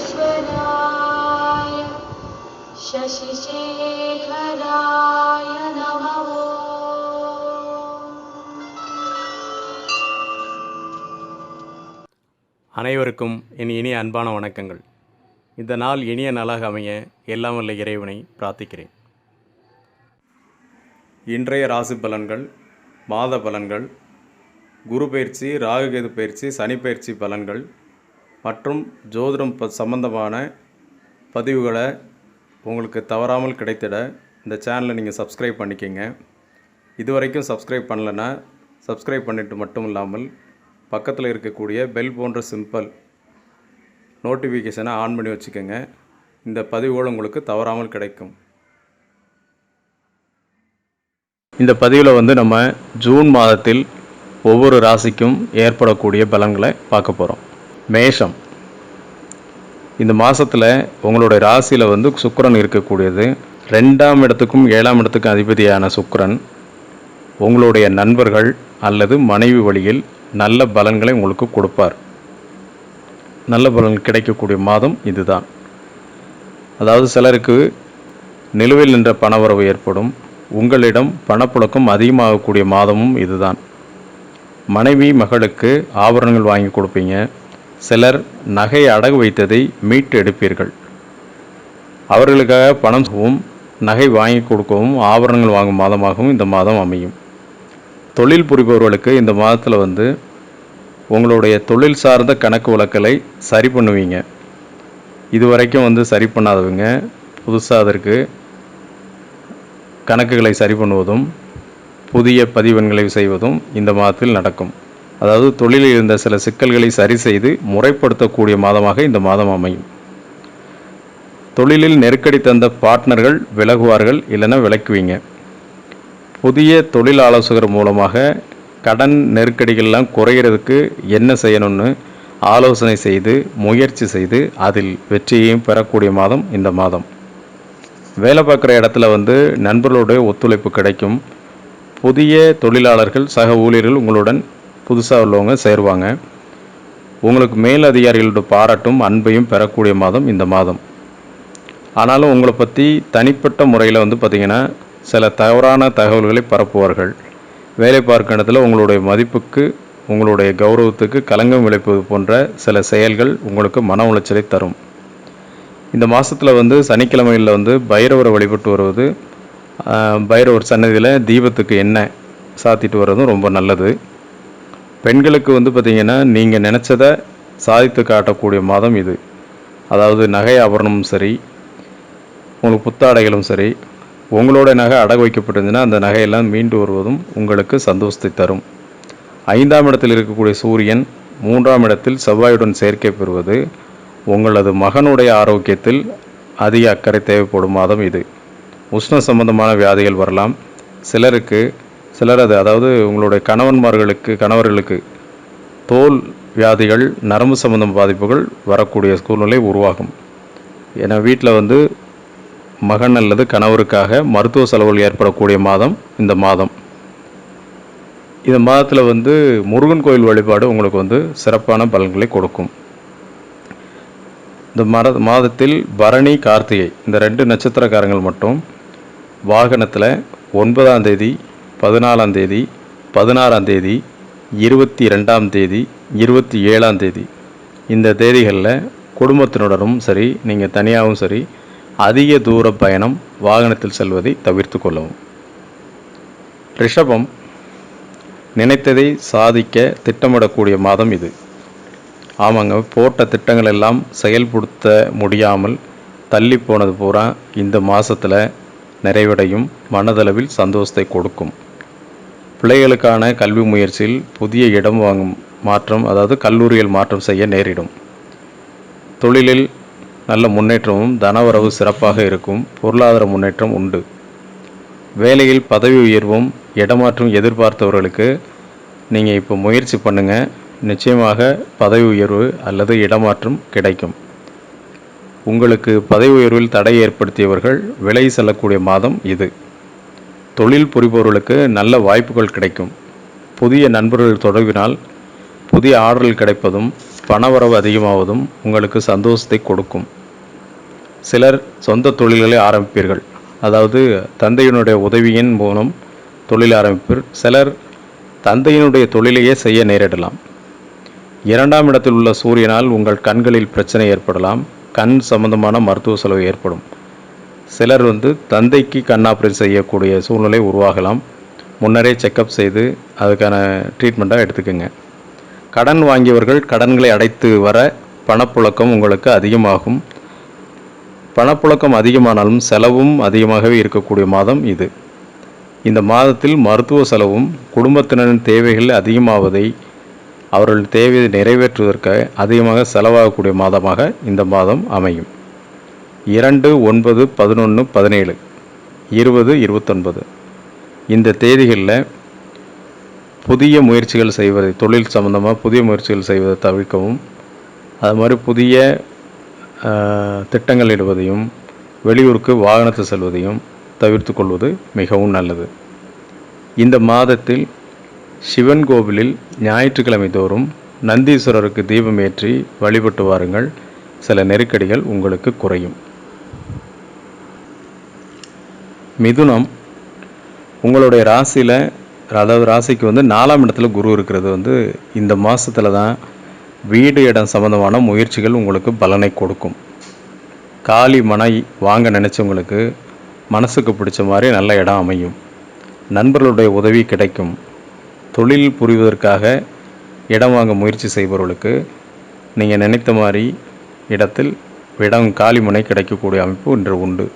परमेश्वराय शशिशेखराय नमः அனைவருக்கும் என் இனிய அன்பான வணக்கங்கள் இந்த நாள் இனிய நாளாக அமைய எல்லாம் வல்ல இறைவனை பிரார்த்திக்கிறேன் இன்றைய ராசி பலன்கள் மாத பலன்கள் குரு பயிற்சி ராகுகேது பயிற்சி சனி பயிற்சி பலன்கள் மற்றும் ஜோதிடம் ப சம்பந்தமான பதிவுகளை உங்களுக்கு தவறாமல் கிடைத்திட இந்த சேனலை நீங்கள் சப்ஸ்கிரைப் பண்ணிக்கங்க. இதுவரைக்கும் சப்ஸ்கிரைப் பண்ணலைன்னா சப்ஸ்கிரைப் பண்ணிட்டு மட்டும் இல்லாமல் பக்கத்தில் இருக்கக்கூடிய பெல் போன்ற சிம்பிள் நோட்டிஃபிகேஷனை ஆன் பண்ணி வச்சுக்கோங்க. இந்த பதிவுகள் உங்களுக்கு தவறாமல் கிடைக்கும். இந்த பதிவில் வந்து நம்ம ஜூன் மாதத்தில் ஒவ்வொரு ராசிக்கும் ஏற்படக்கூடிய பலன்களை பார்க்க போகிறோம் மேஷம். இந்த மாதத்தில் உங்களுடைய ராசியில் வந்து சுக்கரன் இருக்கக்கூடியது. ரெண்டாம் இடத்துக்கும் ஏழாம் இடத்துக்கும் அதிபதியான சுக்கரன். உங்களுடைய நண்பர்கள் அல்லது மனைவி வழியில் நல்ல பலன்களை உங்களுக்கு கொடுப்பார். நல்ல பலன் கிடைக்கக்கூடிய மாதம் இதுதான். அதாவது சிலருக்கு நிலுவையில் நின்ற பணவரவு ஏற்படும். உங்களிடம் பணப்புழக்கம் அதிகமாகக்கூடிய மாதமும் இதுதான். மனைவி மகளுக்கு ஆபரணங்கள் வாங்கி கொடுப்பீங்க. சிலர் நகை அடகு வைத்ததை மீட்டு எடுப்பீர்கள் அவர்களுக்காக பணம் செய்யவும் நகை வாங்கி கொடுக்கவும் ஆபரணங்கள் வாங்கும் மாதமாகவும் இந்த மாதம் அமையும். தொழில் புரிபவர்களுக்கு இந்த மாதத்தில் வந்து உங்களுடைய தொழில் சார்ந்த கணக்கு வழக்கலை சரி பண்ணுவீங்க. இது வரைக்கும் வந்து சரி பண்ணாதவங்க புதுசாக அதற்கு கணக்குகளை சரி பண்ணுவதும் புதிய பதிவெண்களை செய்வதும் இந்த மாதத்தில் நடக்கும். அதாவது தொழிலில் இருந்த சில சிக்கல்களை சரி செய்து முறைப்படுத்தக்கூடிய மாதமாக இந்த மாதம் அமையும். தொழிலில் நெருக்கடி தந்த பார்ட்னர்கள் விலகுவார்கள் இல்லைன்னா விலக்குவீங்க. புதிய தொழில் ஆலோசகர் மூலமாக கடன் நெருக்கடிகள்லாம் குறையிறதுக்கு என்ன செய்யணும்னு ஆலோசனை செய்து முயற்சி செய்து அதில் வெற்றியையும் பெறக்கூடிய மாதம் இந்த மாதம். வேலை பார்க்குற இடத்துல வந்து நண்பர்களுடைய ஒத்துழைப்பு கிடைக்கும். புதிய தொழிலாளர்கள் சக ஊழியர்கள் உங்களுடன் புதுசாக உள்ளவங்க சேருவாங்க. உங்களுக்கு மேல் அதிகாரிகளோட பாராட்டும் அன்பையும் பெறக்கூடிய மாதம் இந்த மாதம். ஆனாலும் உங்களை பற்றி தனிப்பட்ட முறையில் வந்து பார்த்திங்கன்னா சில தவறான தகவல்களை பரப்புவார்கள். வேலை பார்க்க இடத்துல உங்களுடைய மதிப்புக்கு உங்களுடைய கௌரவத்துக்கு களங்கம் விளைப்பது போன்ற சில செயல்கள் உங்களுக்கு மன உளைச்சலை தரும். இந்த மாதத்தில் வந்து சனிக்கிழமையில் வந்து பைரவரை வழிபட்டு வருவது பைரவர் சன்னதியில் தீபத்துக்கு எண்ணெய் சாத்திட்டு வர்றதும் ரொம்ப நல்லது. பெண்களுக்கு வந்து பார்த்திங்கன்னா நீங்கள் நினச்சதை சாதித்து காட்டக்கூடிய மாதம் இது. அதாவது நகை ஆபரணமும் சரி உங்களுக்கு புத்தாடைகளும் சரி உங்களோட நகை அடகு வைக்கப்பட்டிருந்துன்னா அந்த நகையெல்லாம் மீண்டு வருவதும் உங்களுக்கு சந்தோஷத்தை தரும். ஐந்தாம் இடத்தில் இருக்கக்கூடிய சூரியன் மூன்றாம் இடத்தில் செவ்வாயுடன் சேர்க்கை பெறுவது உங்களது மகனுடைய ஆரோக்கியத்தில் அதிக அக்கறை தேவைப்படும் மாதம் இது. உஷ்ண சம்பந்தமான வியாதிகள் வரலாம். சிலருக்கு சிலரது அதாவது உங்களுடைய கணவன்மார்களுக்கு கணவர்களுக்கு தோல் வியாதிகள் நரம்பு சம்பந்தம் பாதிப்புகள் வரக்கூடிய சூழ்நிலை உருவாகும். ஏன்னா வீட்டில் வந்து மகன் அல்லது கணவருக்காக மருத்துவ செலவுகள் ஏற்படக்கூடிய மாதம் இந்த மாதம். இந்த மாதத்தில் வந்து முருகன் கோயில் வழிபாடு உங்களுக்கு வந்து சிறப்பான பலன்களை கொடுக்கும். இந்த மர மாதத்தில் பரணி கார்த்திகை இந்த ரெண்டு நட்சத்திரக்காரங்கள் மட்டும் வாகனத்தில் ஒன்பதாம் தேதி பதினாலாம் தேதி பதினாறாம் தேதி இருபத்தி ரெண்டாம் தேதி இருபத்தி ஏழாம் தேதி. இந்த தேதிகளில் குடும்பத்தினுடனும் சரி நீங்கள் தனியாகவும் சரி அதிக தூர பயணம் வாகனத்தில் செல்வதை தவிர்த்து கொள்ளவும். ரிஷபம் நினைத்ததை சாதிக்க திட்டமிடக்கூடிய மாதம் இது. ஆமாங்க போட்ட திட்டங்கள் எல்லாம் செயல்படுத்த முடியாமல் தள்ளி போனது பூரா இந்த மாதத்தில் நிறைவடையும் மனதளவில் சந்தோஷத்தை கொடுக்கும். பிள்ளைகளுக்கான கல்வி முயற்சியில் புதிய இடம் வாங்கும் மாற்றம் அதாவது கல்லூரியில் மாற்றம் செய்ய நேரிடும். தொழிலில் நல்ல முன்னேற்றமும் தனவரவு சிறப்பாக இருக்கும் பொருளாதார முன்னேற்றம் உண்டு. வேலையில் பதவி உயர்வும் இடமாற்றம் எதிர்பார்த்தவர்களுக்கு நீங்கள் இப்போ முயற்சி பண்ணுங்கள் நிச்சயமாக பதவி உயர்வு அல்லது இடமாற்றம் கிடைக்கும். உங்களுக்கு பதவி உயர்வில் தடை ஏற்படுத்தியவர்கள் விலை செல்லக்கூடிய மாதம் இது. தொழில் புரிபவர்களுக்கு நல்ல வாய்ப்புகள் கிடைக்கும். புதிய நண்பர்கள் தொடர்பினால் புதிய ஆர்டர்கள் கிடைப்பதும் பணவரவு அதிகமாவதும் உங்களுக்கு சந்தோஷத்தை கொடுக்கும். சிலர் சொந்த தொழில்களை ஆரம்பிப்பீர்கள். அதாவது தந்தையினுடைய உதவியின் மூலம் தொழில் ஆரம்பிப்பீர். சிலர் தந்தையினுடைய தொழிலையே செய்ய நேரிடலாம். இரண்டாம் இடத்தில் உள்ள சூரியனால் உங்கள் கண்களில் பிரச்சனை ஏற்படலாம். கண் சம்பந்தமான மருத்துவ செலவு ஏற்படும். சிலர் வந்து தந்தைக்கு கண் ஆப்ரேஷன் செய்யக்கூடிய சூழ்நிலை உருவாகலாம். முன்னரே செக்கப் செய்து அதுக்கான ட்ரீட்மெண்ட்டாக எடுத்துக்கோங்க. கடன் வாங்கியவர்கள் கடன்களை அடைத்து வர பணப்புழக்கம் உங்களுக்கு அதிகமாகும். பணப்புழக்கம் அதிகமானாலும் செலவும் அதிகமாகவே இருக்கக்கூடிய மாதம் இது. இந்த மாதத்தில் மருத்துவ செலவும் குடும்பத்தினரின் தேவைகள் அதிகமாவதை அவர்கள் தேவையை நிறைவேற்றுவதற்கு அதிகமாக செலவாகக்கூடிய மாதமாக இந்த மாதம் அமையும். இரண்டு ஒன்பது பதினொன்று பதினேழு. இருபது இருபத்தொன்பது. இந்த தேதிகளில் புதிய முயற்சிகள் செய்வதை தொழில் சம்பந்தமாக புதிய முயற்சிகள் செய்வதை தவிர்க்கவும் அது மாதிரி புதிய திட்டங்கள் இடுவதையும் வெளியூருக்கு வாகனத்தில் செல்வதையும் தவிர்த்து கொள்வது மிகவும் நல்லது. இந்த மாதத்தில் சிவன் கோவிலில் ஞாயிற்றுக்கிழமை தோறும் நந்தீஸ்வரருக்கு தீபம் ஏற்றி வழிபட்டு வாருங்கள். சில நெருக்கடிகள் உங்களுக்கு குறையும். மிதுனம் உங்களுடைய ராசியில் அதாவது ராசிக்கு வந்து நாலாம் இடத்துல குரு இருக்கிறது வந்து இந்த மாதத்தில் தான் வீடு இடம் சம்மந்தமான முயற்சிகள் உங்களுக்கு பலனை கொடுக்கும். காலி மனை வாங்க நினச்சவங்களுக்கு மனசுக்கு பிடிச்ச மாதிரி நல்ல இடம் அமையும். நண்பர்களுடைய உதவி கிடைக்கும். தொழில் புரிவதற்காக இடம் வாங்க முயற்சி செய்பவர்களுக்கு நீங்கள் நினைத்த மாதிரி இடத்தில் இடம் காலி மனை கிடைக்கக்கூடிய அமைப்பு இன்று உண்டு.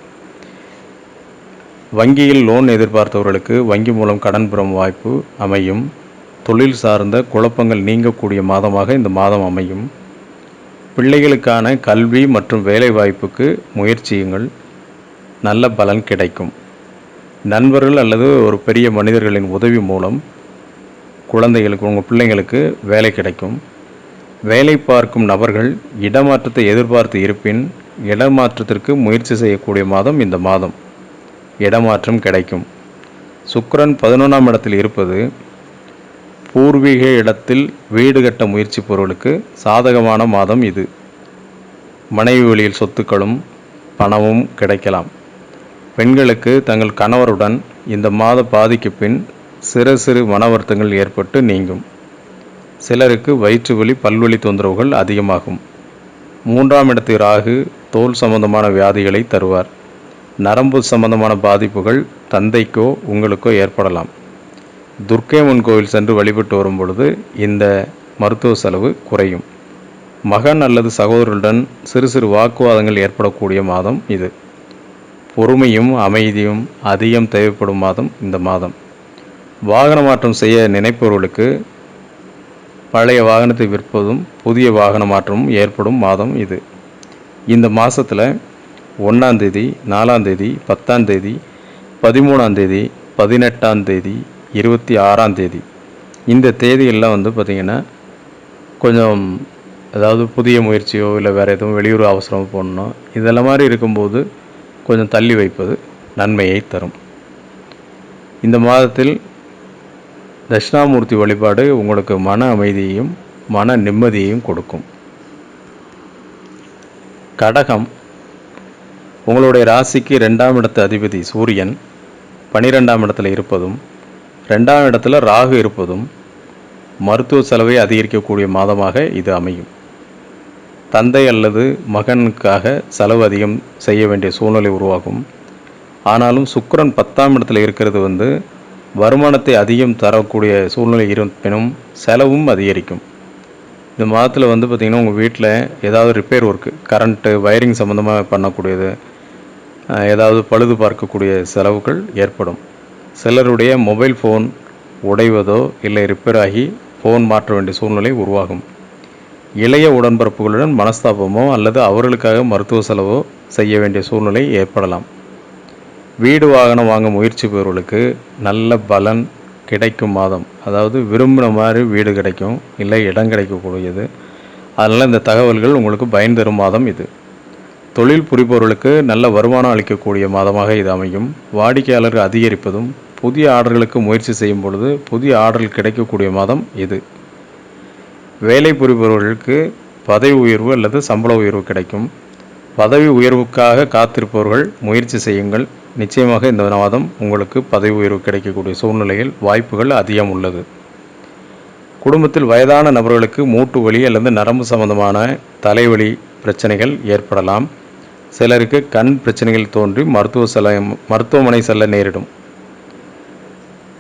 வங்கியில் லோன் எதிர்பார்த்தவர்களுக்கு வங்கி மூலம் கடன் பெறும் வாய்ப்பு அமையும். தொழில் சார்ந்த குழப்பங்கள் நீங்கக்கூடிய மாதமாக இந்த மாதம் அமையும். பிள்ளைகளுக்கான கல்வி மற்றும் வேலை வாய்ப்புக்கு முயற்சியுங்கள். நல்ல பலன் கிடைக்கும். நண்பர்கள் அல்லது ஒரு பெரிய மனிதர்களின் உதவி மூலம் குழந்தைகளுக்கு உங்கள் பிள்ளைங்களுக்கு வேலை கிடைக்கும். வேலை பார்க்கும் நபர்கள் இடமாற்றத்தை எதிர்பார்த்து இருப்பின் இடமாற்றத்திற்கு முயற்சி செய்யக்கூடிய மாதம் இந்த மாதம். இடமாற்றம் கிடைக்கும். சுக்கரன் பதினொன்றாம் இடத்தில் இருப்பது பூர்வீக இடத்தில் வீடு கட்ட முயற்சிப்பவர்களுக்கு சாதகமான மாதம் இது. மனைவி வழியில் சொத்துக்களும் பணமும் கிடைக்கலாம். பெண்களுக்கு தங்கள் கணவருடன் இந்த மாத பாதிக்கு பின் சிறு சிறு மன வருத்தங்கள் ஏற்பட்டு நீங்கும். சிலருக்கு வயிற்று வலி பல்வழி தொந்தரவுகள் அதிகமாகும். மூன்றாம் இடத்து ராகு தோல் சம்பந்தமான வியாதிகளை தருவார். நரம்பு சம்பந்தமான பாதிப்புகள் தந்தைக்கோ உங்களுக்கோ ஏற்படலாம். துர்க்கையம்மன் கோவில் சென்று வழிபட்டு வரும் பொழுது இந்த மருத்துவ செலவு குறையும். மகன் அல்லது சகோதரருடன் சிறு சிறு வாக்குவாதங்கள் ஏற்படக்கூடிய மாதம் இது. பொறுமையும் அமைதியும் அதிகம் தேவைப்படும் மாதம் இந்த மாதம். வாகன மாற்றம் செய்ய நினைப்பவர்களுக்கு பழைய வாகனத்தை விற்பதும் புதிய வாகன மாற்றமும் ஏற்படும் மாதம் இது. இந்த மாதத்தில் ஒன்றாந்தேதி நாலாந்தேதி பத்தாந்தேதி பதிமூணாந்தேதி பதினெட்டாந்தேதி இருபத்தி ஆறாந்தேதி இந்த தேதியெல்லாம் வந்து பார்த்திங்கன்னா கொஞ்சம் அதாவது புதிய முயற்சியோ இல்லை வேறு எதுவும் வெளியூர் அவசரம் போடணும் இதெல்லாம் மாதிரி இருக்கும்போது கொஞ்சம் தள்ளி வைப்பது நன்மையை தரும். இந்த மாதத்தில் தட்சிணாமூர்த்தி வழிபாடு உங்களுக்கு மன அமைதியையும் மன நிம்மதியையும் கொடுக்கும். கடகம் உங்களுடைய ராசிக்கு ரெண்டாம் இடத்து அதிபதி சூரியன் பனிரெண்டாம் இடத்துல இருப்பதும் ரெண்டாம் இடத்துல ராகு இருப்பதும் மருத்துவ செலவை அதிகரிக்கக்கூடிய மாதமாக இது அமையும். தந்தை அல்லது மகனுக்காக செலவு அதிகம் செய்ய வேண்டிய சூழ்நிலை உருவாகும். ஆனாலும் சுக்கரன் பத்தாம் இடத்துல இருக்கிறது வந்து வருமானத்தை அதிகம் தரக்கூடிய சூழ்நிலை இருப்பினும் செலவும் அதிகரிக்கும். இந்த மாதத்தில் வந்து பார்த்திங்கன்னா உங்கள் வீட்டில் ஏதாவது ரிப்பேர் ஒர்க்கு கரண்ட்டு வயரிங் சம்மந்தமாக பண்ணக்கூடியது ஏதாவது பழுது பார்க்கக்கூடிய செலவுகள் ஏற்படும். சிலருடைய மொபைல் ஃபோன் உடைவதோ இல்லை ரிப்பேர் ஆகி ஃபோன் மாற்ற வேண்டிய சூழ்நிலை உருவாகும். இளைய உடன்பிறப்புகளுடன் மனஸ்தாபமோ அல்லது அவர்களுக்காக மருத்துவ செலவோ செய்ய வேண்டிய சூழ்நிலை ஏற்படலாம். வீடு வாகனம் வாங்க முயற்சி பெறுவர்களுக்கு நல்ல பலன் கிடைக்கும் மாதம். அதாவது விரும்பின மாதிரி வீடு கிடைக்கும் இல்லை இடம் கிடைக்கக்கூடியது. அதனால் இந்த தகவல்கள் உங்களுக்கு பயன் தரும் மாதம் இது. தொழில் புரிபவர்களுக்கு நல்ல வருமானம் அளிக்கக்கூடிய மாதமாக இது அமையும். வாடிக்கையாளர்கள் அதிகரிப்பதும் புதிய ஆர்டர்களுக்கு முயற்சி செய்யும் பொழுது புதிய ஆர்டர்கள் கிடைக்கக்கூடிய மாதம் இது. வேலை புரிபவர்களுக்கு பதவி உயர்வு அல்லது சம்பள உயர்வு கிடைக்கும். பதவி உயர்வுக்காக காத்திருப்பவர்கள் முயற்சி செய்யுங்கள். நிச்சயமாக இந்த மாதம் உங்களுக்கு பதவி உயர்வு கிடைக்கக்கூடிய சூழ்நிலையில் வாய்ப்புகள் அதிகம் உள்ளது. குடும்பத்தில் வயதான நபர்களுக்கு மூட்டு வலி அல்லது நரம்பு சம்பந்தமான தலைவலி பிரச்சனைகள் ஏற்படலாம். சிலருக்கு கண் பிரச்சனைகள் தோன்றி மருத்துவ செல்ல மருத்துவமனை செல்ல நேரிடும்.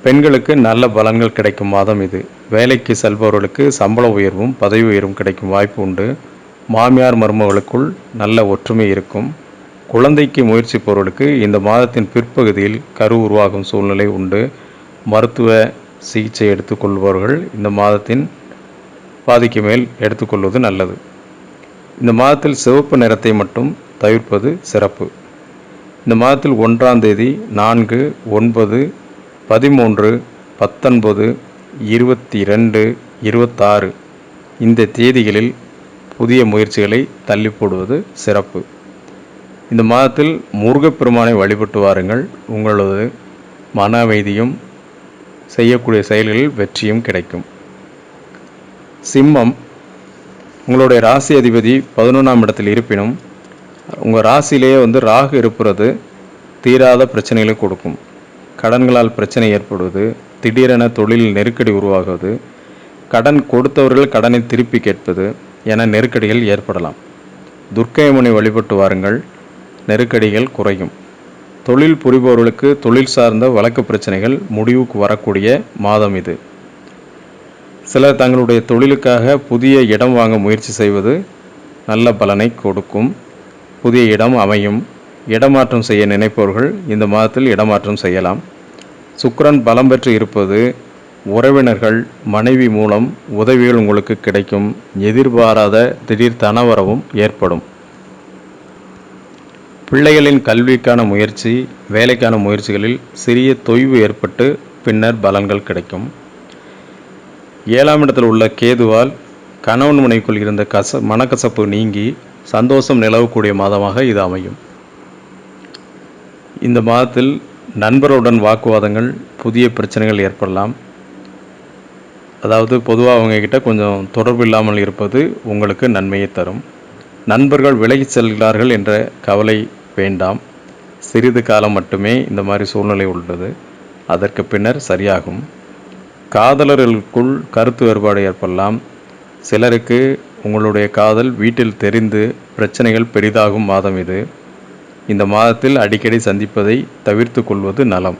பெண்களுக்கு நல்ல பலன்கள் கிடைக்கும் மாதம் இது. வேலைக்கு செல்பவர்களுக்கு சம்பள உயர்வும் பதவி உயர்வும் கிடைக்கும் வாய்ப்பு உண்டு. மாமியார் மருமகளுக்குள் நல்ல ஒற்றுமை இருக்கும். குழந்தைக்கு முயற்சிப்பவர்களுக்கு இந்த மாதத்தின் பிற்பகுதியில் கரு உருவாகும் சூழ்நிலை உண்டு. மருத்துவ சிகிச்சை எடுத்துக்கொள்பவர்கள் இந்த மாதத்தின் பாதிக்கு மேல் எடுத்துக்கொள்வது நல்லது. இந்த மாதத்தில் சிவப்பு நிறத்தை மட்டும் தவிர்ப்பது சிறப்பு. இந்த மாதத்தில் ஒன்றாம் தேதி நான்கு ஒன்பது பதிமூன்று பத்தொன்பது இருபத்தி ரெண்டு இருபத்தாறு. இந்த தேதிகளில் புதிய முயற்சிகளை தள்ளி போடுவது சிறப்பு. இந்த மாதத்தில் முருகப்பெருமானை வழிபட்டு வாருங்கள். உங்களது மன அமைதியும் செய்யக்கூடிய செயல்களில் வெற்றியும் கிடைக்கும். சிம்மம் உங்களுடைய ராசி அதிபதி பதினொன்றாம் இடத்தில் இருப்பினும் உங்கள் ராசியிலேயே வந்து ராகு இருப்பது தீராத பிரச்சனைகளை கொடுக்கும். கடன்களால் பிரச்சனை ஏற்படுவது திடீரென தொழிலில் நெருக்கடி உருவாகுவது கடன் கொடுத்தவர்கள் கடனை திருப்பி கேட்பது என நெருக்கடிகள் ஏற்படலாம். துர்க்கையம்மனை வழிபட்டு வாருங்கள் நெருக்கடிகள் குறையும். தொழில் புரிபவர்களுக்கு தொழில் சார்ந்த வழக்கு பிரச்சனைகள் முடிவுக்கு வரக்கூடிய மாதம் இது. சிலர் தங்களுடைய தொழிலுக்காக புதிய இடம் வாங்க முயற்சி செய்வது நல்ல பலனை கொடுக்கும். புதிய இடம் அமையும். இடமாற்றம் செய்ய நினைப்பவர்கள் இந்த மாதத்தில் இடமாற்றம் செய்யலாம். சுக்கரன் பலம் பெற்று இருப்பது உறவினர்கள் மனைவி மூலம் உதவிகள் உங்களுக்கு கிடைக்கும். எதிர்பாராத திடீர் தனவரவும் ஏற்படும். பிள்ளைகளின் கல்விக்கான முயற்சி வேலைக்கான முயற்சிகளில் சிறிய தொய்வு ஏற்பட்டு பின்னர் பலன்கள் கிடைக்கும். ஏழாம் இடத்தில் உள்ள கேதுவால் கணவன் மனைவிக்குள் இருந்த கச மனக்கசப்பு நீங்கி சந்தோஷம் நிலவக்கூடிய மாதமாக இது அமையும். இந்த மாதத்தில் நண்பருடன் வாக்குவாதங்கள் புதிய பிரச்சனைகள் ஏற்படலாம். அதாவது பொதுவாக அவங்கக்கிட்ட கொஞ்சம் தொடர்பு இல்லாமல் இருப்பது உங்களுக்கு நன்மையை தரும். நண்பர்கள் விலகிச் செல்கிறார்கள் என்ற கவலை வேண்டாம். சிறிது காலம் மட்டுமே இந்த மாதிரி சூழ்நிலை உள்ளது. அதற்கு பின்னர் சரியாகும். காதலர்களுக்குள் கருத்து வேறுபாடு ஏற்படலாம். சிலருக்கு உங்களுடைய காதல் வீட்டில் தெரிந்து பிரச்சனைகள் பெரிதாகும் மாதம் இது. இந்த மாதத்தில் அடிக்கடி சந்திப்பதை தவிர்த்து கொள்வது நலம்.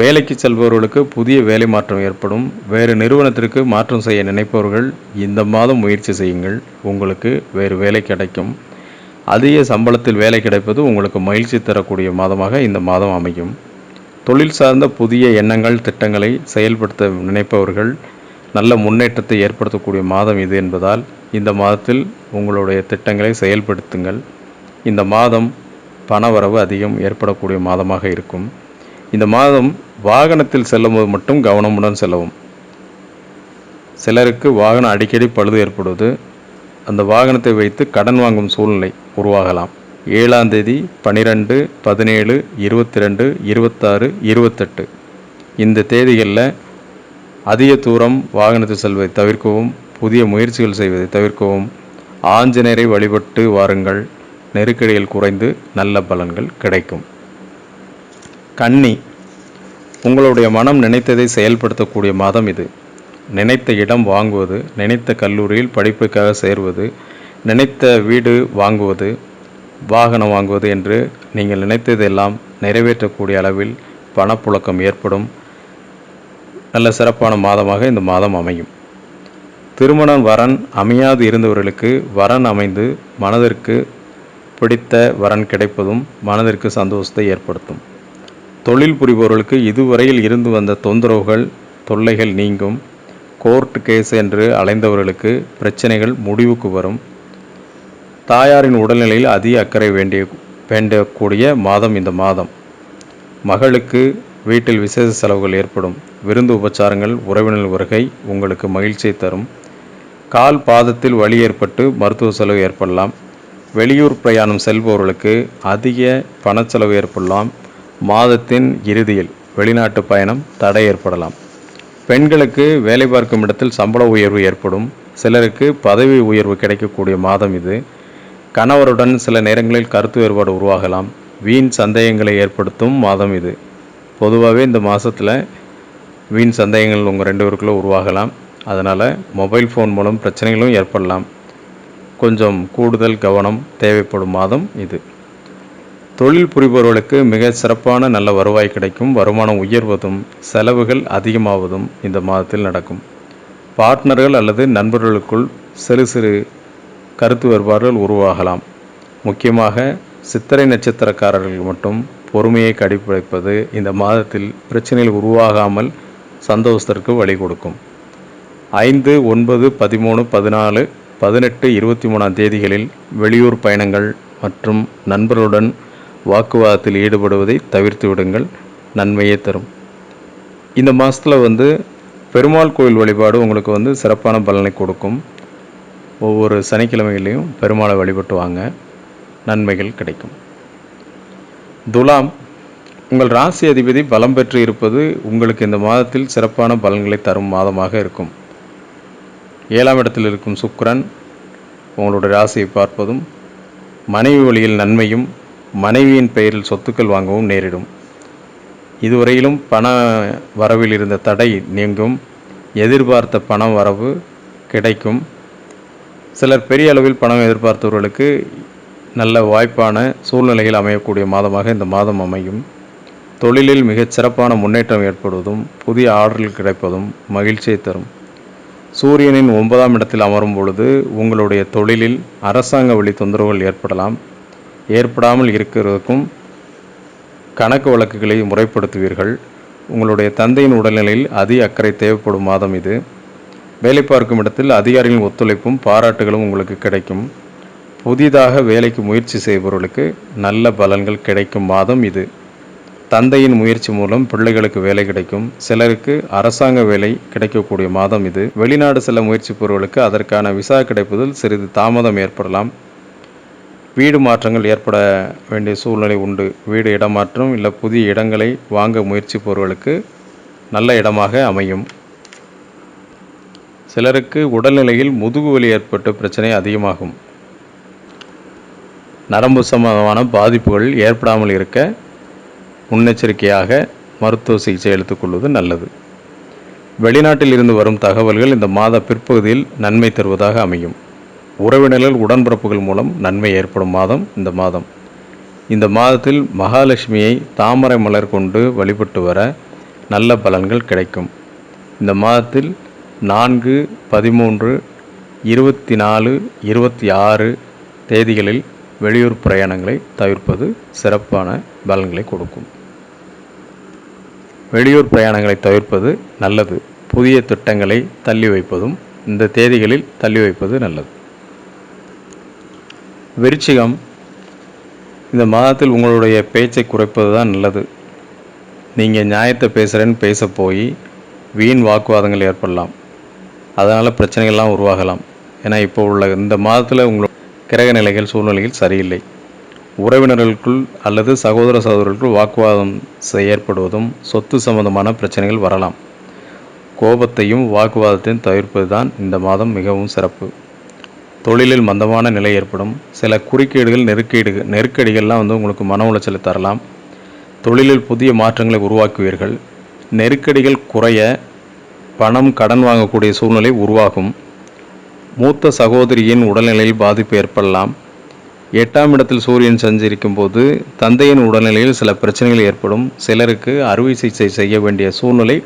வேலைக்கு செல்பவர்களுக்கு புதிய வேலை மாற்றம் ஏற்படும். வேறு நிறுவனத்திற்கு மாற்றம் செய்ய நினைப்பவர்கள் இந்த மாதம் முயற்சி செய்யுங்கள். உங்களுக்கு வேறு வேலை கிடைக்கும். அதிக சம்பளத்தில் வேலை கிடைப்பது உங்களுக்கு மகிழ்ச்சி தரக்கூடிய மாதமாக இந்த மாதம் அமையும். தொழில் சார்ந்த புதிய எண்ணங்கள் திட்டங்களை செயல்படுத்த நினைப்பவர்கள் நல்ல முன்னேற்றத்தை ஏற்படுத்தக்கூடிய மாதம் இது என்பதால் இந்த மாதத்தில் உங்களுடைய திட்டங்களை செயல்படுத்துங்கள். இந்த மாதம் பணவரவு அதிகம் ஏற்படக்கூடிய மாதமாக இருக்கும். இந்த மாதம் வாகனத்தில் செல்லும்போது மட்டும் கவனமுடன் செல்லவும். சிலருக்கு வாகனம் அடிக்கடி பழுது ஏற்படுவது அந்த வாகனத்தை வைத்து கடன் வாங்கும் சூழ்நிலை உருவாகலாம். ஏழாம் தேதி பனிரெண்டு பதினேழு இருபத்தி ரெண்டு இருபத்தாறு இருபத்தெட்டு. இந்த தேதிகளில் அதிக தூரம் வாகனத்தில் செல்வதை தவிர்க்கவும் புதிய முயற்சிகள் செய்வதை தவிர்க்கவும். ஆஞ்சநேயரை வழிபட்டு வாருங்கள். நெருக்கடிகள் குறைந்து நல்ல பலன்கள் கிடைக்கும். கன்னி உங்களுடைய மனம் நினைத்ததை செயல்படுத்தக்கூடிய மாதம் இது. நினைத்த இடம் வாங்குவது நினைத்த கல்லூரியில் படிப்புக்காக சேர்வது நினைத்த வீடு வாங்குவது வாகனம் வாங்குவது என்று நீங்கள் நினைத்ததெல்லாம் நிறைவேற்றக்கூடிய அளவில் பணப்புழக்கம் ஏற்படும். நல்ல சிறப்பான மாதமாக இந்த மாதம் அமையும். திருமணம் வரன் அமையாது இருந்தவர்களுக்கு வரன் அமைந்து மனதிற்கு பிடித்த வரன் கிடைப்பதும் மனதிற்கு சந்தோஷத்தை ஏற்படுத்தும். தொழில் புரிபவர்களுக்கு இதுவரையில் இருந்து வந்த தொந்தரவுகள் தொல்லைகள் நீங்கும். கோர்ட் கேஸ் என்று அலைந்தவர்களுக்கு பிரச்சனைகள் முடிவுக்கு வரும். தாயாரின் உடல்நிலையில் அதிக அக்கறை வேண்டிய வேண்டக்கூடிய மாதம் இந்த மாதம். மகளுக்கு வீட்டில் விசேஷ செலவுகள் ஏற்படும். விருந்து உபச்சாரங்கள் உறவினர் வருகை உங்களுக்கு மகிழ்ச்சியை தரும். கால் பாதத்தில் வலி ஏற்பட்டு மருத்துவ செலவு ஏற்படலாம். வெளியூர் பிரயாணம் செல்பவர்களுக்கு அதிக பணச்செலவு ஏற்படலாம். மாதத்தின் இறுதியில் வெளிநாட்டு பயணம் தடை ஏற்படலாம். பெண்களுக்கு வேலை பார்க்கும் இடத்தில் சம்பள உயர்வு ஏற்படும். சிலருக்கு பதவி உயர்வு கிடைக்கக்கூடிய மாதம் இது. கணவருடன் சில நேரங்களில் கருத்து வேறுபாடு உருவாகலாம். வீண் சந்தேகங்களை ஏற்படுத்தும் மாதம் இது. பொதுவாகவே இந்த மாதத்தில் வீண் சந்தேகங்கள் உங்கள் ரெண்டு பேருக்குள்ளே உருவாகலாம். அதனால் மொபைல் ஃபோன் மூலம் பிரச்சனைகளும் ஏற்படலாம். கொஞ்சம் கூடுதல் கவனம் தேவைப்படும் மாதம் இது. தொழில் புரிபவர்களுக்கு மிக சிறப்பான நல்ல வருவாய் கிடைக்கும். வருமானம் உயர்வதும் செலவுகள் அதிகமாவதும் இந்த மாதத்தில் நடக்கும். பார்ட்னர்கள் அல்லது நண்பர்களுக்குள் சிறு சிறு கருத்து வேறுபாடுகள் உருவாகலாம். முக்கியமாக சித்திரை நட்சத்திரக்காரர்கள் மட்டும் பொறுமையை கடைப்பிடிப்பது இந்த மாதத்தில் பிரச்சனைகள் உருவாகாமல் சந்தோஷத்திற்கு வழி கொடுக்கும். ஐந்து ஒன்பது பதிமூணு பதினாலு பதினெட்டு இருபத்தி மூணாம் தேதிகளில் வெளியூர் பயணங்கள் மற்றும் நண்பர்களுடன் வாக்குவாதத்தில் ஈடுபடுவதை தவிர்த்து விடுங்கள். நன்மையே தரும். இந்த மாதத்தில் வந்து பெருமாள் கோயில் வழிபாடு உங்களுக்கு வந்து சிறப்பான பலனை கொடுக்கும். ஒவ்வொரு சனிக்கிழமைகளையும் பெருமாளை வழிபட்டு வாங்க நன்மைகள் கிடைக்கும். துலாம் உங்கள் ராசி அதிபதி பலம் பெற்று இருப்பது உங்களுக்கு இந்த மாதத்தில் சிறப்பான பலன்களை தரும் மாதமாக இருக்கும். ஏழாம் இடத்தில் இருக்கும் சுக்கரன் உங்களுடைய ராசியை பார்ப்பதும் மனைவி வழியில் நன்மையும் மனைவியின் பெயரில் சொத்துக்கள் வாங்கவும் நேரிடும். இதுவரையிலும் பண வரவில் இருந்த தடை நீங்கும் எதிர்பார்த்த பண வரவு கிடைக்கும். சிலர் பெரிய அளவில் பணம் எதிர்பார்த்தவர்களுக்கு நல்ல வாய்ப்பான சூழ்நிலையில் அமையக்கூடிய மாதமாக இந்த மாதம் அமையும். தொழிலில் மிகச் சிறப்பான முன்னேற்றம் ஏற்படுவதும் புதிய ஆர்டர்கள் கிடைப்பதும் மகிழ்ச்சியை தரும். சூரியனின் ஒன்பதாம் இடத்தில் அமரும் பொழுது உங்களுடைய தொழிலில் அரசாங்க வழி தொந்தரவுகள் ஏற்படலாம். ஏற்படாமல் இருக்கிறதுக்கும் கணக்கு வழக்குகளை முறைப்படுத்துவீர்கள். உங்களுடைய தந்தையின் உடல்நிலையில் அதிக அக்கறை தேவைப்படும் மாதம் இது. வேலை பார்க்கும் இடத்தில் அதிகாரிகளின் ஒத்துழைப்பும் பாராட்டுகளும் உங்களுக்கு கிடைக்கும். புதிதாக வேலைக்கு முயற்சி செய்பவர்களுக்கு நல்ல பலன்கள் கிடைக்கும் மாதம் இது. தந்தையின் முயற்சி மூலம் பிள்ளைகளுக்கு வேலை கிடைக்கும். சிலருக்கு அரசாங்க வேலை கிடைக்கக்கூடிய மாதம் இது. வெளிநாடு செல்ல முயற்சிப்பவர்களுக்கு அதற்கான விசா கிடைப்பதில் சிறிது தாமதம் ஏற்படலாம். வீடு மாற்றங்கள் ஏற்பட வேண்டிய சூழ்நிலை உண்டு. வீடு இடமாற்றம் இல்லை புதிய இடங்களை வாங்க முயற்சிப்பவர்களுக்கு நல்ல இடமாக அமையும். சிலருக்கு உடல்நிலையில் முதுகு வலி ஏற்பட்டு பிரச்சனை அதிகமாகும். நரம்பு சம்பந்தமான பாதிப்புகள் ஏற்படாமல் இருக்க முன்னெச்சரிக்கையாக மருத்துவ சிகிச்சை எடுத்துக்கொள்வது நல்லது. வெளிநாட்டில் இருந்து வரும் தகவல்கள் இந்த மாத பிற்பகுதியில் நன்மை தருவதாக அமையும். உறவினர்கள் உடன்பிறப்புகள் மூலம் நன்மை ஏற்படும் மாதம் இந்த மாதம். இந்த மாதத்தில் மகாலட்சுமியை தாமரை மலர் கொண்டு வழிபட்டு வர நல்ல பலன்கள் கிடைக்கும். இந்த மாதத்தில் நான்கு பதிமூன்று இருபத்தி நாலு இருபத்தி ஆறு தேதிகளில் வெளியூர் பிரயாணங்களை தவிர்ப்பது சிறப்பான பலன்களை கொடுக்கும். வெளியூர் பிரயாணங்களை தவிர்ப்பது நல்லது. புதிய திட்டங்களை தள்ளி வைப்பதும் இந்த தேதிகளில் தள்ளி வைப்பது நல்லது. விருச்சிகம் இந்த மாதத்தில் உங்களுடைய பேச்சை குறைப்பது தான் நல்லது. நீங்கள் நியாயத்தை பேசுகிறேன்னு பேச போய் வீண் வாக்குவாதங்கள் ஏற்படலாம். அதனால் பிரச்சனைகள்லாம் உருவாகலாம். ஏன்னா இப்போ உள்ள இந்த மாதத்தில் உங்களோட கிரக நிலைகள் சூழ்நிலைகள் சரியில்லை. உறவினர்களுக்குள் அல்லது சகோதர சகோதரர்களுக்குள் வாக்குவாதம் ஏற்படுவதும் சொத்து சம்பந்தமான பிரச்சனைகள் வரலாம். கோபத்தையும் வாக்குவாதத்தையும் தவிர்ப்பது தான் இந்த மாதம் மிகவும் சிறப்பு. தொழிலில் மந்தமான நிலை ஏற்படும். சில குறுக்கீடுகள் நெருக்கீடுகள் நெருக்கடிகள்லாம் வந்து உங்களுக்கு மன உளைச்சலை தரலாம். தொழிலில் புதிய மாற்றங்களை உருவாக்குவீர்கள். நெருக்கடிகள் குறைய பணம் கடன் வாங்கக்கூடிய சூழ்நிலை உருவாகும். மூத்த சகோதரியின் உடல்நிலையில் பாதிப்பு ஏற்படலாம். எட்டாம் இடத்தில் சூரியன் சஞ்சரிக்கும் போது தந்தையின் உடல்நிலையில் சில பிரச்சனைகள் ஏற்படும். சிலருக்கு அறுவை சிகிச்சை செய்ய வேண்டிய சூழ்நிலை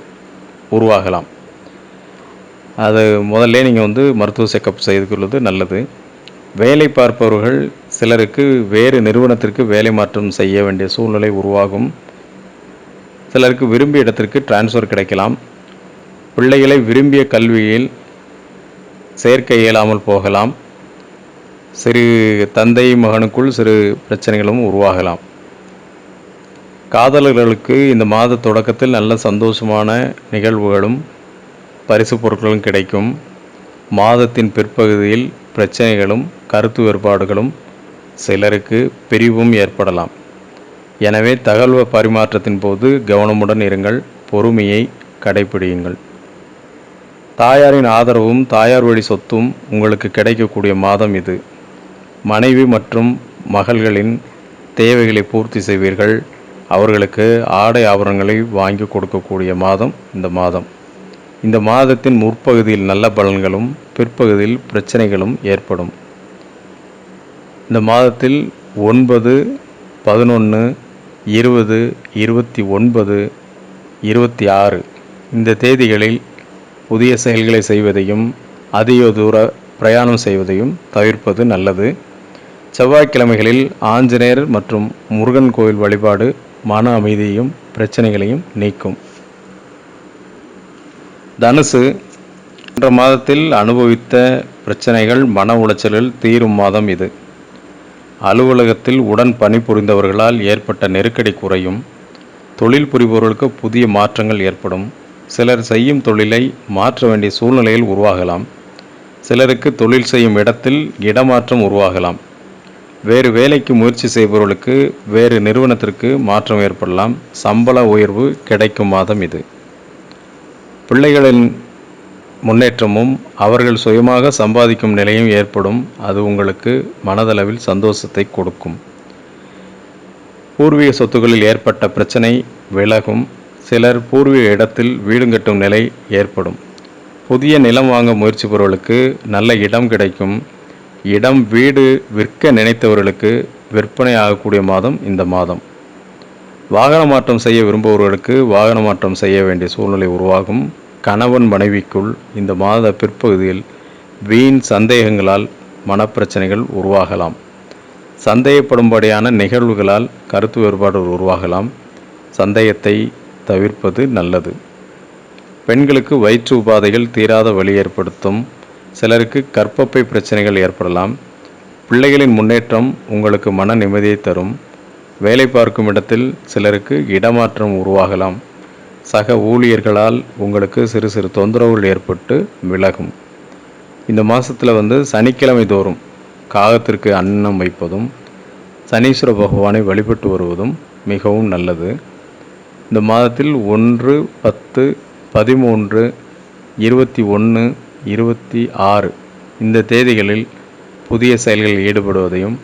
உருவாகலாம். அது முதல்ல நீங்கள் வந்து மருத்துவ செக்கப் செய்து கொள்வது நல்லது. வேலை பார்ப்பவர்கள் சிலருக்கு வேறு நிறுவனத்திற்கு வேலை மாற்றம் செய்ய வேண்டிய சூழ்நிலை உருவாகும். சிலருக்கு விரும்பிய இடத்திற்கு டிரான்ஸ்ஃபர் கிடைக்கலாம். பிள்ளைகளை விரும்பிய கல்வியில் சேர்க்க இயலாமல் போகலாம். சிறு தந்தை மகனுக்குள் சிறு பிரச்சனைகளும் உருவாகலாம். காதலர்களுக்கு இந்த மாத தொடக்கத்தில் நல்ல சந்தோஷமான நிகழ்வுகளும் பரிசு பொருட்களும் கிடைக்கும். மாதத்தின் பிற்பகுதியில் பிரச்சனைகளும் கருத்து வேறுபாடுகளும் சிலருக்கு பிரிவும் ஏற்படலாம். எனவே தகவல் பரிமாற்றத்தின் போது கவனமுடன் இருங்கள் பொறுமையை கடைபிடியுங்கள் தாயாரின் ஆதரவும் தாயார் வழி சொத்தும் உங்களுக்கு கிடைக்கக்கூடிய மாதம் இது. மனைவி மற்றும் மகள்களின் தேவைகளை பூர்த்தி செய்வீர்கள். அவர்களுக்கு ஆடை ஆபரணங்களை வாங்கி கொடுக்கக்கூடிய மாதம் இந்த மாதம். இந்த மாதத்தின் முற்பகுதியில் நல்ல பலன்களும் பிற்பகுதியில் பிரச்சனைகளும் ஏற்படும். இந்த மாதத்தில் ஒன்பது பதினொன்று இருபது இருபத்தி ஒன்பது இருபத்தி ஆறு இந்த தேதிகளில் புதிய செயல்களை செய்வதையும் அதிக தூர பிரயாணம் செய்வதையும் தவிர்ப்பது நல்லது. செவ்வாய்க்கிழமைகளில் ஆஞ்சநேயர் மற்றும் முருகன் கோயில் வழிபாடு மன அமைதியையும் பிரச்சனைகளையும் நீக்கும். தனுசு சென்ற மாதத்தில் அனுபவித்த பிரச்சனைகள் மன உளைச்சலில் தீரும் மாதம் இது. அலுவலகத்தில் உடன் பணிபுரிந்தவர்களால் ஏற்பட்ட நெருக்கடி குறையும். தொழில் புரிபவர்களுக்கு புதிய மாற்றங்கள் ஏற்படும். சிலர் செய்யும் தொழிலை மாற்ற வேண்டிய சூழ்நிலையில் உருவாகலாம். சிலருக்கு தொழில் செய்யும் இடத்தில் இடமாற்றம் உருவாகலாம். வேறு வேலைக்கு முயற்சி செய்பவர்களுக்கு வேறு நிறுவனத்திற்கு மாற்றம் ஏற்படலாம். சம்பள உயர்வு கிடைக்கும் மாதம் இது. பிள்ளைகளின் முன்னேற்றமும் அவர்கள் சுயமாக சம்பாதிக்கும் நிலையும் ஏற்படும். அது உங்களுக்கு மனதளவில் சந்தோஷத்தை கொடுக்கும். பூர்வீக சொத்துக்களில் ஏற்பட்ட பிரச்சனை விலகும். சிலர் பூர்வீக இடத்தில் வீடு கட்டும் நிலை ஏற்படும். புதிய நிலம் வாங்க முயற்சிப்பவர்களுக்கு நல்ல இடம் கிடைக்கும். இடம் வீடு விற்க நினைத்தவர்களுக்கு விற்பனை ஆகக்கூடிய மாதம் இந்த மாதம். வாகன மாற்றம் செய்ய விரும்புபவர்களுக்கு வாகன மாற்றம் செய்ய வேண்டிய சூழ்நிலை உருவாகும். கணவன் மனைவிக்குள் இந்த மாத பிற்பகுதியில் வீண் சந்தேகங்களால் மனப்பிரச்சனைகள் உருவாகலாம். சந்தேகப்படும்படியான நிகழ்வுகளால் கருத்து வேறுபாடு உருவாகலாம். சந்தேகத்தை தவிர்ப்பது நல்லது. பெண்களுக்கு வயிற்று உபாதைகள் தீராத வழி ஏற்படுத்தும். சிலருக்கு கற்பப்பை பிரச்சனைகள் ஏற்படலாம். பிள்ளைகளின் முன்னேற்றம் உங்களுக்கு மன நிம்மதியை தரும். வேலை பார்க்கும் இடத்தில் சிலருக்கு இடமாற்றம் உருவாகலாம். சக ஊழியர்களால் உங்களுக்கு சிறு சிறு தொந்தரவுகள் ஏற்பட்டு விலகும். இந்த மாதத்தில் வந்து சனிக்கிழமை தோறும் காகத்திற்கு அன்னம் வைப்பதும் சனீஸ்வர பகவானை வழிபட்டு வருவதும் மிகவும் நல்லது. இந்த மாதத்தில் ஒன்று பத்து பதிமூன்று இருபத்தி ஒன்று இருபத்தி ஆறு. இந்த தேதிகளில் புதிய செயல்களில் ஈடுபடுவதையும்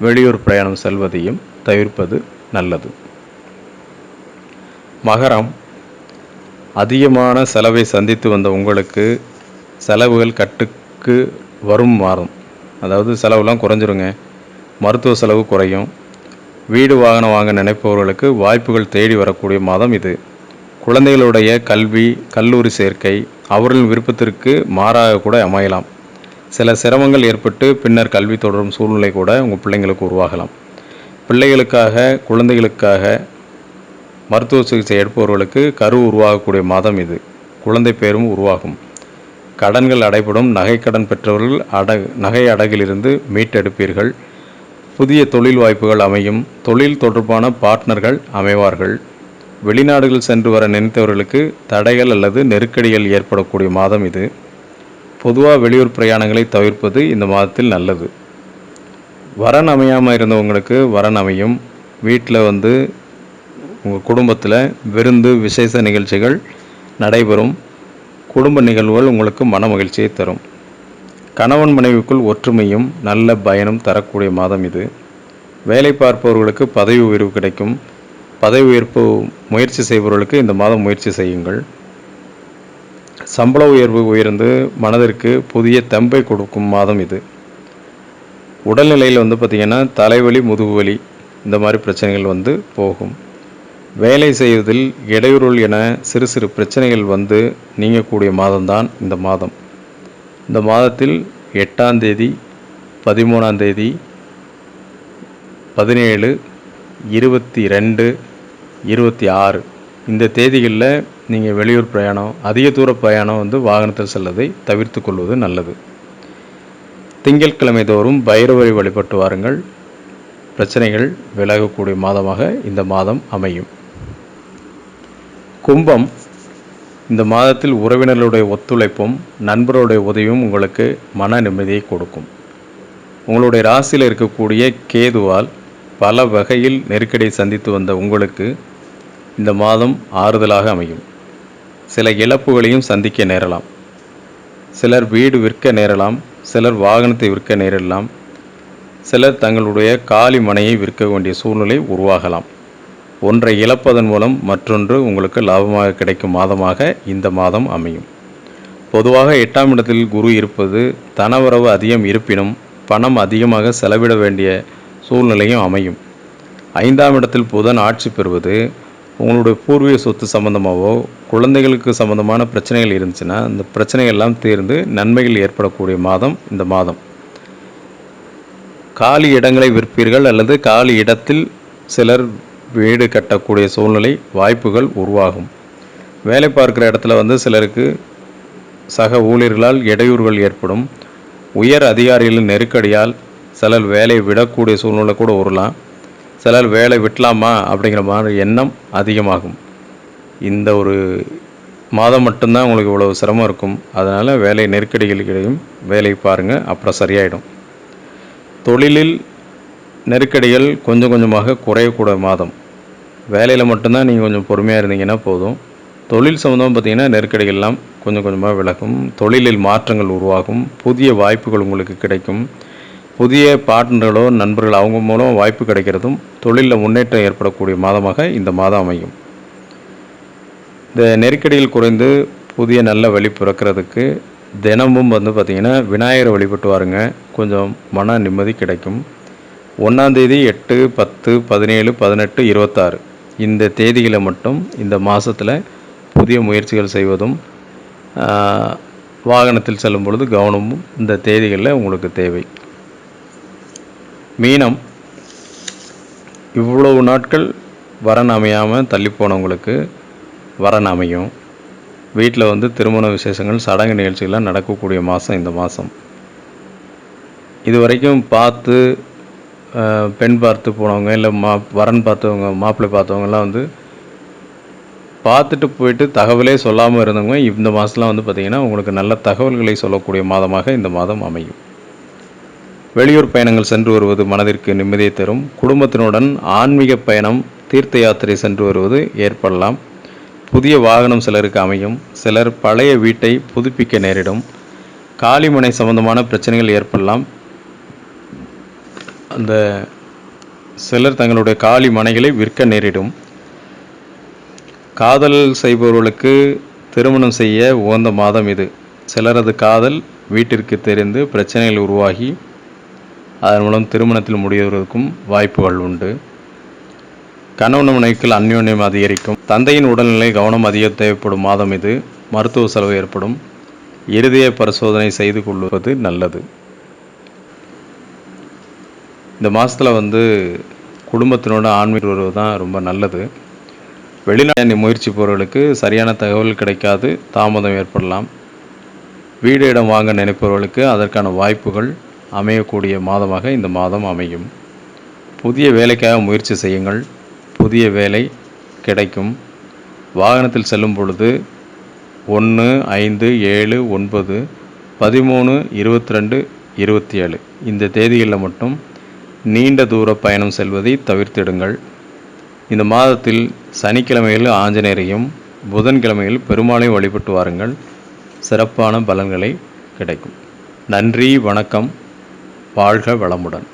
வெளியூர் பிரயாணம் செல்வதையும் தவிர்ப்பது நல்லது. மகரம் அதிகமான செலவை சந்தித்து வந்த உங்களுக்கு செலவுகள் கட்டுக்கு வரும் மாறும் அதாவது செலவுலாம் குறைஞ்சிருங்க. மருத்துவ செலவு குறையும். வீடு வாகனம் வாங்க நினைப்பவர்களுக்கு வாய்ப்புகள் தேடி வரக்கூடிய மாதம் இது. குழந்தைகளுடைய கல்வி கல்லூரி சேர்க்கை அவர்களின் விருப்பத்திற்கு மாறாக கூட அமையலாம். சில சிரமங்கள் ஏற்பட்டு பின்னர் கல்வி தொடரும் சூழ்நிலை கூட உங்கள் பிள்ளைங்களுக்கு உருவாகலாம். பிள்ளைகளுக்காக குழந்தைகளுக்காக மருத்துவ சிகிச்சை எடுப்பவர்களுக்கு கரு உருவாகக்கூடிய மாதம் இது. குழந்தை பேரும் உருவாகும். கடன்கள் அடைபடும் நகைக்கடன் பெற்றவர்கள் அட நகை அடகிலிருந்து மீட்டெடுப்பீர்கள். புதிய தொழில் வாய்ப்புகள் அமையும். தொழில் தொடர்பான பார்ட்னர்கள் அமைவார்கள். வெளிநாடுகள் சென்று வர நினைத்தவர்களுக்கு தடைகள் அல்லது நெருக்கடிகள் ஏற்படக்கூடிய மாதம் இது. பொதுவாக வெளியூர் பிரயாணங்களை தவிர்ப்பது இந்த மாதத்தில் நல்லது. வரன் அமையாமல் இருந்தவங்களுக்கு வரன் அமையும். வீட்டில் வந்து உங்கள் குடும்பத்தில் விருந்து விசேஷ நிகழ்ச்சிகள் நடைபெறும். குடும்ப நிகழ்வுகள் உங்களுக்கு மன மகிழ்ச்சியை தரும். கணவன் மனைவிக்குள் ஒற்றுமையும் நல்ல பயனும் தரக்கூடிய மாதம் இது. வேலை பார்ப்பவர்களுக்கு பதவி உயர்வு கிடைக்கும். பதவி உயர்ப்பு முயற்சி செய்பவர்களுக்கு இந்த மாதம் முயற்சி செய்யுங்கள். சம்பள உயர்வு உயர்ந்து மனதிற்கு புதிய தம்பை கொடுக்கும் மாதம் இது. உடல்நிலையில் வந்து பார்த்திங்கன்னா தலைவலி முதுகுவலி இந்த மாதிரி பிரச்சனைகள் வந்து போகும். வேலை செய்வதில் இடையூறுகள் என சிறு சிறு பிரச்சனைகள் வந்து நீங்கக்கூடிய மாதம்தான் இந்த மாதம். இந்த மாதத்தில் எட்டாம் தேதி பதிமூணாம் தேதி பதினேழு இருபத்தி ரெண்டு இருபத்தி ஆறு. இந்த தேதிகளில் நீங்கள் வெளியூர் பிரயாணம் அதிக தூர பிரயாணம் வந்து வாகனத்தில் செல்வதை தவிர்த்து கொள்வது நல்லது. திங்கட்கிழமை தோறும் பைரவரை வழிபட்டு வாருங்கள். பிரச்சனைகள் விலகக்கூடிய மாதமாக இந்த மாதம் அமையும். கும்பம் இந்த மாதத்தில் உறவினர்களுடைய ஒத்துழைப்பும் நண்பருடைய உதவியும் உங்களுக்கு மன நிம்மதியை கொடுக்கும். உங்களுடைய ராசியில் இருக்கக்கூடிய கேதுவால் பல வகையில் நெருக்கடியை சந்தித்து வந்த உங்களுக்கு இந்த மாதம் ஆறுதலாக அமையும். சில இழப்புகளையும் சந்திக்க நேரலாம். சிலர் வீடு விற்க நேரலாம். சிலர் வாகனத்தை விற்க நேரிடலாம் சிலர் தங்களுடைய காலி மனையை விற்க வேண்டிய சூழ்நிலை உருவாகலாம். ஒன்றை இழப்பதன் மூலம் மற்றொன்று உங்களுக்கு லாபமாக கிடைக்கும் மாதமாக இந்த மாதம் அமையும். பொதுவாக எட்டாம் இடத்தில் குரு இருப்பது தனவரவு அதிகம் இருப்பினும் பணம் அதிகமாக செலவிட வேண்டிய சூழ்நிலையும் அமையும். ஐந்தாம் இடத்தில் புதன் ஆட்சி பெறுவது உங்களுடைய பூர்வீக சொத்து சம்பந்தமாகவோ குழந்தைகளுக்கு சம்பந்தமான பிரச்சனைகள் இருந்துச்சுன்னா அந்த பிரச்சனைகள் எல்லாம் தீர்ந்து நன்மைகள் ஏற்படக்கூடிய மாதம் இந்த மாதம். காலி இடங்களை விற்பீர்கள் அல்லது காலி இடத்தில் சிலர் வீடு கட்டக்கூடிய சூழ்நிலை வாய்ப்புகள் உருவாகும். வேலை பார்க்குற இடத்துல வந்து சிலருக்கு சக ஊழியர்களால் இடையூறுகள் ஏற்படும். உயர் அதிகாரிகளின் நெருக்கடியால் சிலர் வேலையை விடக்கூடிய சூழ்நிலை கூட உருலாம் சிலர் வேலை விட்டலாமா அப்படிங்கிற மாதிரி எண்ணம் அதிகமாகும். இந்த ஒரு மாதம் மட்டும்தான் உங்களுக்கு இவ்வளவு சிரமம் இருக்கும். அதனால் வேலை நெருக்கடிகளுக்கிடையும் வேலையை பாருங்கள் அப்புறம் சரியாயிடும். தொழிலில் நெருக்கடிகள் கொஞ்சம் கொஞ்சமாக குறையக்கூடிய மாதம். வேலையில் மட்டும்தான் நீங்கள் கொஞ்சம் பொறுமையாக இருந்தீங்கன்னா போதும். தொழில் சம்மந்தம் பார்த்திங்கன்னா நெருக்கடிகள்லாம் கொஞ்சம் கொஞ்சமாக விலகும். தொழிலில் மாற்றங்கள் உருவாகும். புதிய வாய்ப்புகள் உங்களுக்கு கிடைக்கும். புதிய பார்ட்னர்களோ நண்பர்கள் அவங்க மூலம் வாய்ப்பு கிடைக்கிறதும் தொழிலில் முன்னேற்றம் ஏற்படக்கூடிய மாதமாக இந்த மாதம் அமையும். இந்த நெருக்கடியில் குறைந்து புதிய நல்ல வழி பிறக்கிறதுக்கு தினமும் வந்து பார்த்திங்கன்னா விநாயகரை வழிபட்டு வாருங்க. கொஞ்சம் மன நிம்மதி கிடைக்கும். ஒன்றாந்தேதி எட்டு பத்து பதினேழு பதினெட்டு இருபத்தாறு. இந்த தேதிகளை மட்டும் இந்த மாதத்தில் புதிய முயற்சிகள் செய்வதும் வாகனத்தில் செல்லும் பொழுது கவனமும் இந்த தேதிகளில் உங்களுக்கு தேவை. மீனம் இவ்வளவு நாட்கள் வரன் அமையாமல் தள்ளி போனவங்களுக்கு வரன் அமையும் வீட்டில் வந்து திருமண விசேஷங்கள் சடங்கு நிகழ்ச்சிகள்லாம் நடக்கக்கூடிய மாதம் இந்த மாதம் இது வரைக்கும் பார்த்து பெண் பார்த்து போனவங்க இல்லை மா வரன் பார்த்தவங்க மாப்பிள்ளை பார்த்தவங்கலாம் வந்து பார்த்துட்டு போயிட்டு தகவலே சொல்லாமல் இருந்தவங்க இந்த மாதம்லாம் வந்து பார்த்திங்கன்னா உங்களுக்கு நல்ல தகவல்களை சொல்லக்கூடிய மாதமாக இந்த மாதம் அமையும். வெளியூர் பயணங்கள் சென்று வருவது மனதிற்கு நிம்மதியை தரும். குடும்பத்தினுடன் ஆன்மீக பயணம் தீர்த்த யாத்திரை சென்று வருவது ஏற்படலாம். புதிய வாகனம் சிலருக்கு அமையும். சிலர் பழைய வீட்டை புதுப்பிக்க நேரிடும். காலிமனை சம்பந்தமான பிரச்சனைகள் ஏற்படலாம். அந்த சிலர் தங்களுடைய காலி மனைகளை விற்க நேரிடும். காதல் செய்பவர்களுக்கு திருமணம் செய்ய உகந்த மாதம் இது. சிலரது காதல் வீட்டிற்கு தெரிந்து பிரச்சனைகள் உருவாகி அதன் மூலம் திருமணத்தில் முடிவதற்கும் வாய்ப்புகள் உண்டு. கணவன் மனைவிக்குள் அந்யோன்யம் அதிகரிக்கும். தந்தையின் உடல்நிலை கவனம் அதிக தேவைப்படும் மாதம் இது. மருத்துவ செலவு ஏற்படும். இருதய பரிசோதனை செய்து கொள்வது நல்லது. இந்த மாதத்தில் வந்து குடும்பத்தினோட ஆன்மீக வருவது தான் ரொம்ப நல்லது. வெளிநாட்டு முயற்சி போகிறவர்களுக்கு சரியான தகவல் கிடைக்காது. தாமதம் ஏற்படலாம். வீடு இடம் வாங்க நினைப்பவர்களுக்கு அதற்கான வாய்ப்புகள் அமையக்கூடிய மாதமாக இந்த மாதம் அமையும். புதிய வேலைக்காக முயற்சி செய்யுங்கள். புதிய வேலை கிடைக்கும். வாகனத்தில் செல்லும் பொழுது ஒன்று ஐந்து ஏழு ஒன்பது பதிமூணு இருபத்தி ரெண்டு இருபத்தி ஏழு இந்த தேதிகளில் மட்டும் நீண்ட தூர பயணம் செல்வதை தவிர்த்திடுங்கள். இந்த மாதத்தில் சனிக்கிழமையில் ஆஞ்சநேயரையும் புதன்கிழமையில் பெருமாளையும் வழிபட்டு வாருங்கள். சிறப்பான பலன்களை கிடைக்கும். நன்றி வணக்கம். வாழ்க வளமுடன்.